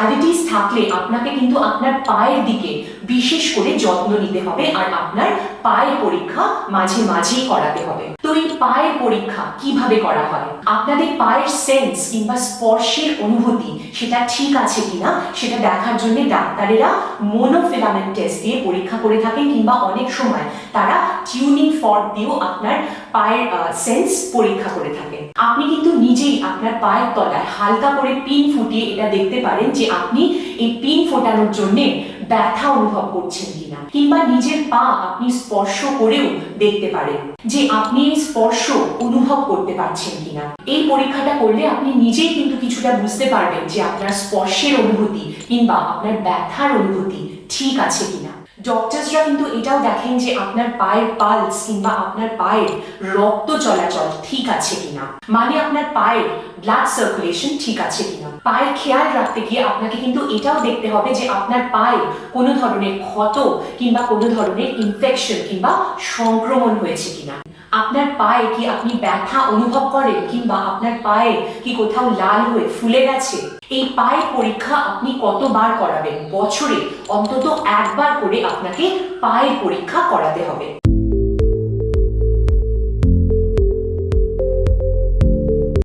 Diabetes থাকলে আপনাকে কিন্তু আপনার পায়ের দিকে বিশেষ করে যত্ন নিতে হবে আর আপনার পায়ের পরীক্ষা মাঝে মাঝেই করাতে হবে। পায়ের পরীক্ষা কীভাবে করা হয়? আপনাদের পায়ের সেন্স কিংবা স্পর্শের অনুভূতি, সেটা ঠিক আছে কিনা? সেটা দেখার জন্য ডাক্তারেরা টেস্ট দিয়ে পরীক্ষা করে থাকেন কিংবা অনেক সময় তারা টিউনিং ফর্ক দিয়েও আপনার পায়ের সেন্স পরীক্ষা করে থাকেন। আপনি কিন্তু নিজেই আপনার পায়ের তলায় হালকা করে পিন ফুটিয়ে এটা দেখতে পারেন যে আপনি এই পিন ফোটানোর জন্য ব্যথা অনুভব করছেন কিনা? কিংবা নিজের পা আপনি স্পর্শ করেও দেখতে পারেন যে আপনি এই স্পর্শ অনুভব করতে পারছেন কিনা। এই পরীক্ষাটা করলে আপনি নিজেই কিন্তু কিছুটা বুঝতে পারবেন যে আপনার স্পর্শের অনুভূতি কিংবা আপনার ব্যথার অনুভূতি ঠিক আছে কিনা। ডক্টরসরা কিন্তু এটাও দেখেন যে আপনার পায়ের পালস কিংবা আপনার পায়ের রক্ত চলাচল ঠিক আছে কিনা। মানে আপনার পায়ের ব্লাড সার্কুলেশন ঠিক আছে কিনা। পায়ের খেয়াল রাখতে গিয়ে আপনাকে কিন্তু এটাও দেখতে হবে যে আপনার পায়ে কোনো ধরনের ক্ষত কিংবা কোনো ধরনের ইনফেকশন কিংবা সংক্রমণ হয়েছে কিনা। আপনার পায়ে কি আপনি ব্যথা অনুভব করেন? কিংবা আপনার পায়ে কি কোথাও লাল হয়ে ফুলে গেছে? এই পায়ে পরীক্ষা আপনি কতবার করাবেন? বছরে অন্তত একবার করে আপনাকে পায়ের পরীক্ষা করাতে হবে।